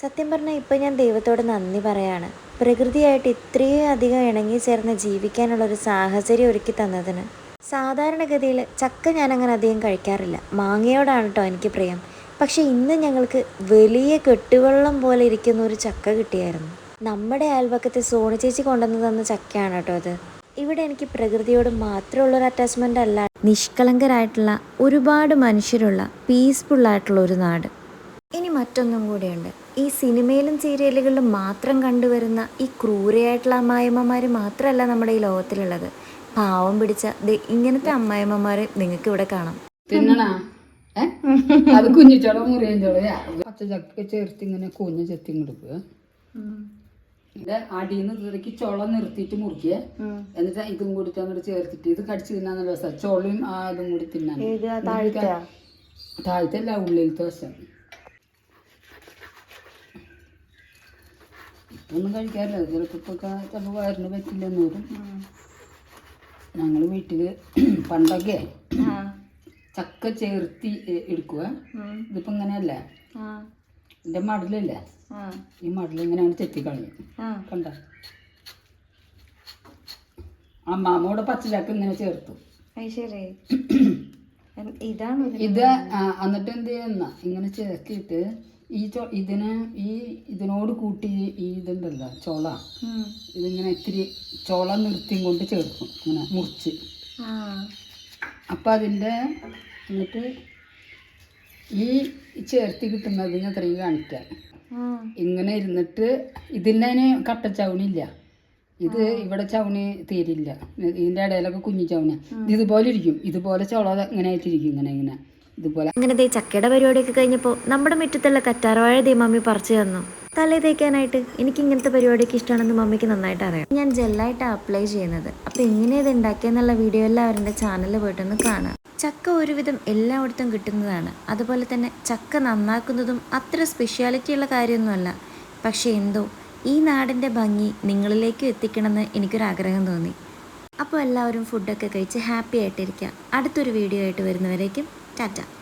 സത്യം പറഞ്ഞാൽ ഇപ്പം ഞാൻ ദൈവത്തോട് നന്ദി പറയാണ്. പ്രകൃതിയായിട്ട് ഇത്രയും അധികം ഇണങ്ങി ചേർന്ന് ജീവിക്കാനുള്ളൊരു സാഹചര്യം ഒരുക്കി തന്നതിന്. സാധാരണഗതിയിൽ ചക്ക ഞാൻ അങ്ങനെ അധികം കഴിക്കാറില്ല. മാങ്ങയോടാണ് കേട്ടോ എനിക്ക് പ്രിയം. പക്ഷേ ഇന്ന് ഞങ്ങൾക്ക് വലിയ കെട്ടുവെള്ളം പോലെ ഇരിക്കുന്ന ഒരു ചക്ക കിട്ടിയായിരുന്നു. നമ്മുടെ അയൽപക്കത്തെ സോണി ചേച്ചി കൊണ്ടുവന്ന് തന്ന ചക്കയാണ് കേട്ടോ അത്. ഇവിടെ എനിക്ക് പ്രകൃതിയോട് മാത്രമുള്ളൊരു അറ്റാച്ച്മെന്റ് അല്ല. നിഷ്കളങ്കരായിട്ടുള്ള ഒരുപാട് മനുഷ്യരുള്ള പീസ്ഫുള്ളായിട്ടുള്ള ഒരു നാട്. ഇനി മറ്റൊന്നും കൂടിയുണ്ട്. ഈ സിനിമയിലും സീരിയലുകളിലും മാത്രം കണ്ടുവരുന്ന ഈ ക്രൂരയായിട്ടുള്ള അമ്മായിമ്മമാർ മാത്രമല്ല നമ്മുടെ ഈ ലോകത്തിലുള്ളത്. പാവം പിടിച്ച ഇങ്ങനത്തെ അമ്മായിമ്മമാരെ നിങ്ങൾക്ക് ഇവിടെ കാണാം അത് കുഞ്ഞിച്ചോളം മുറിയഞ്ചോള പച്ച ചക്ക ചേർത്ത് ഇങ്ങനെ കുഞ്ഞ് ചെത്തി കൊടുക്കുക അടിയിൽ നിന്ന് ഇടയ്ക്ക് ചുള നിർത്തിയിട്ട് മുറിക്കുക എന്നിട്ട് ഇതും കൂടി അങ്ങോട്ട് ചേർത്തിട്ട് ഇത് കടിച്ച് തിന്നാന്നുള്ള രസം ചുളയും ആ ഇതും കൂടി തിന്നാൻ. താഴത്തല്ല ഉള്ളിലത്തെ വശം. ഇപ്പൊന്നും കഴിക്കാറില്ല. ചിലപ്പോൾ ഇപ്പൊ ചിലപ്പോൾ വയറിന് പറ്റില്ലെന്ന് വരും. ഞങ്ങൾ വീട്ടിൽ പണ്ടൊക്കെ ചക്ക ചേർത്തി എടുക്കുക ഇതിപ്പോ ഇങ്ങനെയല്ല. ഇതിന്റെ മടലില്ല? ഈ മടൽ ഇങ്ങനെയാണ് ചെത്തിക്കളയും കണ്ട. അമ്മാമ്മയുടെ പച്ചചക്ക ഇങ്ങനെ ചേർത്തു. ശരി. ഇതാണ് ഇത് എന്നിട്ട് എന്ത് ചെയ്യുന്ന? ഇങ്ങനെ ചേർത്തിട്ട് ഈ ചോ ഇതിന് ഈ ഇതിനോട് കൂട്ടി ഈ ഇതുണ്ടല്ലോ ചോള. ഇതിങ്ങനെ ഇത്തിരി ചോള നിർത്തിയും കൊണ്ട് ചേർക്കും ഇങ്ങനെ മുറിച്ച്. അപ്പം അതിന്റെ എന്നിട്ട് ഈ ചേർത്തി കിട്ടുന്നത് ഞാൻ അത്രയും കാണിക്കാം. ഇങ്ങനെ ഇരുന്നിട്ട് ഇതിന്റെ കട്ട ചവണില്ല ഇത് ഇവിടെ ചവണി തീരില്ല. ഇതിന്റെ ഇടയിലൊക്കെ കുഞ്ഞു ചവണ ഇത് ഇതുപോലെ ഇരിക്കും. ഇതുപോലെ ചോള ഇങ്ങനെ ആയിട്ടിരിക്കും ഇങ്ങനെ ഇങ്ങനെ. ഇതുപോലെ. അങ്ങനെ ദേ ചക്കയുടെ പരിപാടിയൊക്കെ കഴിഞ്ഞപ്പോൾ നമ്മുടെ മുറ്റത്തുള്ള കറ്റാർവാഴ ദേ മമ്മി പറിച്ചു തന്നു. തലേ തേക്കാനായിട്ട് എനിക്ക് ഇങ്ങനത്തെ പരിപാടിയൊക്കെ ഇഷ്ടമാണെന്ന് മമ്മിക്ക് നന്നായിട്ട് അറിയാം. ഞാൻ ജെല്ലായിട്ട് അപ്ലൈ ചെയ്യുന്നത്. അപ്പോൾ എങ്ങനെ ഇത് ഉണ്ടാക്കിയെന്നുള്ള വീഡിയോ എല്ലാം അവരുടെ ചാനലിൽ പോയിട്ടൊന്ന് കാണാം. ചക്ക ഒരുവിധം എല്ലായിടത്തും കിട്ടുന്നതാണ്. അതുപോലെ തന്നെ ചക്ക നന്നാക്കുന്നതും അത്ര സ്പെഷ്യാലിറ്റി ഉള്ള കാര്യമൊന്നുമല്ല. പക്ഷേ എന്തോ ഈ നാടിന്റെ ഭംഗി നിങ്ങളിലേക്ക് എത്തിക്കണമെന്ന് എനിക്കൊരാഗ്രഹം തോന്നി. അപ്പോൾ എല്ലാവരും ഫുഡൊക്കെ കഴിച്ച് ഹാപ്പി ആയിട്ടിരിക്കുക അടുത്തൊരു വീഡിയോ ആയിട്ട് വരുന്നവരേക്കും 大的。